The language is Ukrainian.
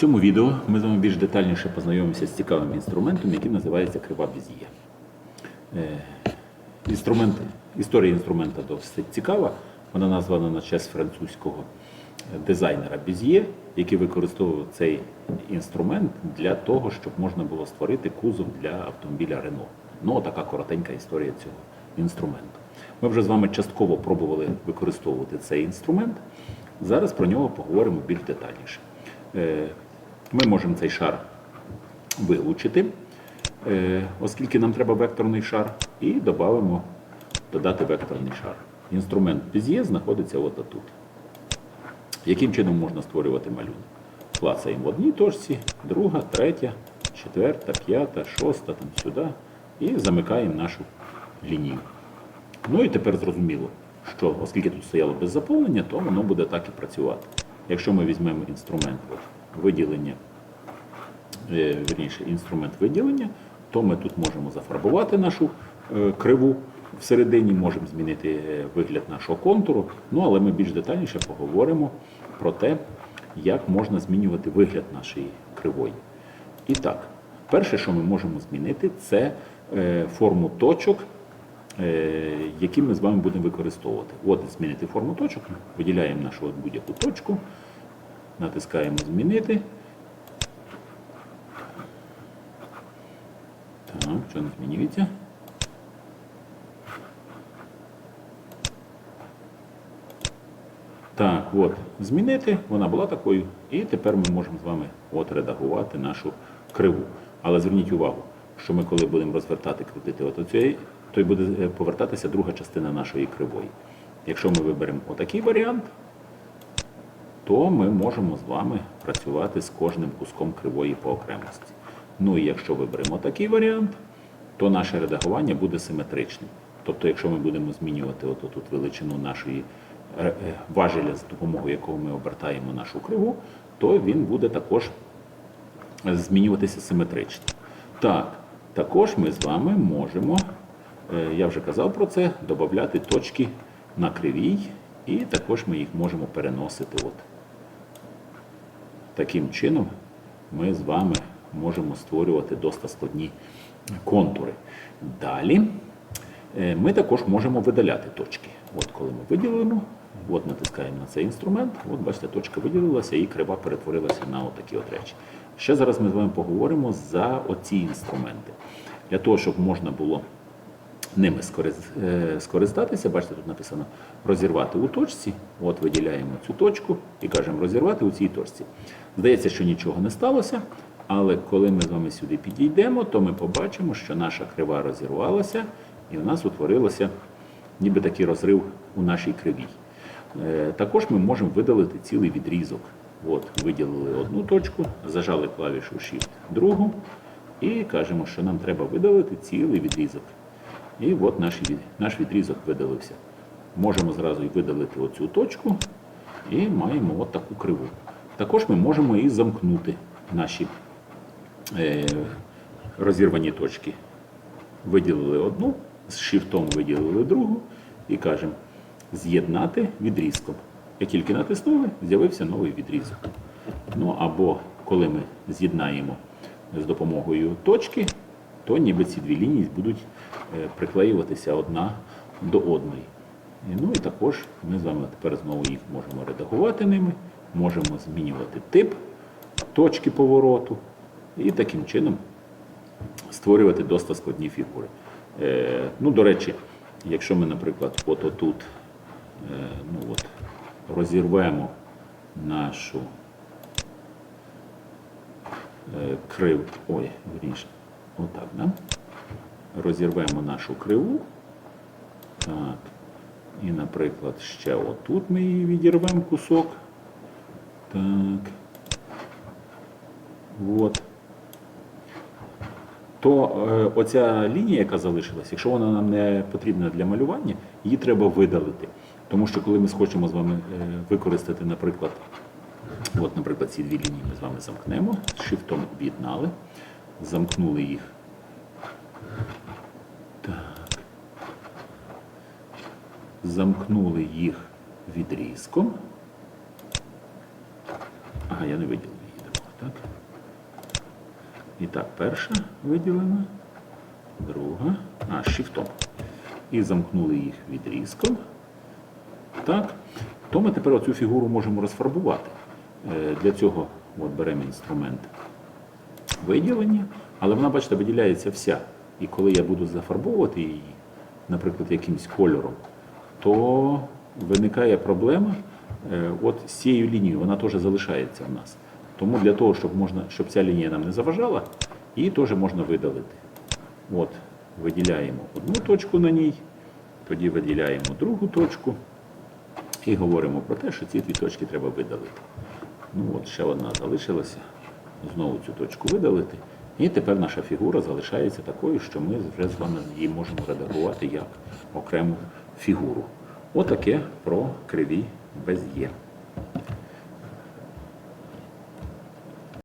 цьому відео ми з вами більш детальніше познайомимося з цікавим інструментом, який називається крива Без'є. Е, Інструмент, історія інструмента досить цікава. Вона названа на честь французького дизайнера Без'є, який використовував цей інструмент для того, щоб можна було створити кузов для автомобіля Renault. Ну, така коротенька історія цього інструменту. Ми вже з вами частково пробували використовувати цей інструмент. Зараз про нього поговоримо більш детальніше. Ми можемо цей шар вилучити, е, оскільки нам треба векторний шар, і додамо додати векторний шар. Інструмент Без'є знаходиться от тут. Яким чином можна створювати малюнок? Клацаємо в одній точці, друга, третя, четверта, п'ята, шоста, там сюди, і замикаємо нашу лінію. Ну і тепер зрозуміло, що оскільки тут стояло без заповнення, то воно буде так і працювати. Якщо ми візьмемо інструмент виділення, е, вірніше, інструмент виділення, то ми тут можемо зафарбувати нашу е, криву всередині, можемо змінити е, вигляд нашого контуру. Ну, але ми більш детальніше поговоримо про те, як можна змінювати вигляд нашої кривої. І так, перше, що ми можемо змінити, це форму точок, які ми з вами будемо використовувати. От змінити форму точок, виділяємо нашу будь-яку точку, натискаємо Змінити. Так, що не змінюється? Так, от, змінити, вона була такою, і тепер ми можемо з вами от редагувати нашу криву. Але зверніть увагу, що ми коли будемо розвертати, крутити от оцей, то й буде е, повертатися друга частина нашої кривої. Якщо ми виберемо отакий варіант, то ми можемо з вами працювати з кожним куском кривої по окремості. Ну і якщо виберемо такий варіант, то наше редагування буде симетричним. Тобто, якщо ми будемо змінювати от тут величину нашої е, е, важеля, з допомогою якого ми обертаємо нашу криву, то він буде також змінюватися симетрично. Так, також ми з вами можемо, е, я вже казав про це, додати точки на кривій, і також ми їх можемо переносити. От. Таким чином ми з вами можемо створювати досить складні контури. Далі е, ми також можемо видаляти точки. От коли ми виділимо, от натискаємо на цей інструмент, от бачите, точка виділилася і крива перетворилася на отакі от речі. Ще зараз ми з вами поговоримо за оці інструменти. Для того, щоб можна було ними е, скористатися, бачите, тут написано розірвати у точці. От виділяємо цю точку і кажемо розірвати у цій точці. Здається, що нічого не сталося, але коли ми з вами сюди підійдемо, то ми побачимо, що наша крива розірвалася, і в нас утворилося ніби такий розрив у нашій кривій. Е, Також ми можемо видалити цілий відрізок. От, виділили одну точку, зажали клавішу Shift другу і кажемо, що нам треба видалити цілий відрізок. І от наш, наш відрізок видалився. Можемо зразу і видалити оцю точку і маємо от таку криву. Також ми можемо і замкнути наші е, розірвані точки. Виділили одну, з шифтом виділили другу і кажемо з'єднати відрізком. Як тільки натиснули, з'явився новий відрізок. Ну або коли ми з'єднаємо з допомогою точки, то ніби ці дві лінії будуть е, приклеюватися одна до одної. Ну і також ми з вами тепер знову їх можемо редагувати ними, можемо змінювати тип точки повороту і таким чином створювати досить складні фігури. Е, ну, до речі, якщо ми, наприклад, от отут е, ну, от, розірвемо нашу крив, ой, вірніше, отак, да? розірвемо нашу криву. Так. І, наприклад, ще отут ми її відірвемо кусок. Так. От. То е, оця лінія, яка залишилась, якщо вона нам не потрібна для малювання, її треба видалити. Тому що коли ми схочемо з вами е, використати, наприклад, от, наприклад, ці дві лінії ми з вами замкнемо, шифтом об'єднали, замкнули їх. Так. Замкнули їх відрізком. Ага, я не виділив її. Так. І так, перша виділена, друга, а, шифтом. І замкнули їх відрізком. Так. То ми тепер оцю фігуру можемо розфарбувати. Е, Для цього от беремо інструмент виділення, але вона, бачите, виділяється вся. І коли я буду зафарбовувати її, наприклад, якимсь кольором, то виникає проблема. е, От з цією лінією вона теж залишається в нас. Тому для того, щоб, можна, щоб ця лінія нам не заважала, її теж можна видалити. От, виділяємо одну точку на ній, тоді виділяємо другу точку і говоримо про те, що ці дві точки треба видалити. Ну от ще одна залишилася. Знову цю точку видалити. І тепер наша фігура залишається такою, що ми вже з вами її можемо редагувати як окрему фігуру. Отаке про криві без.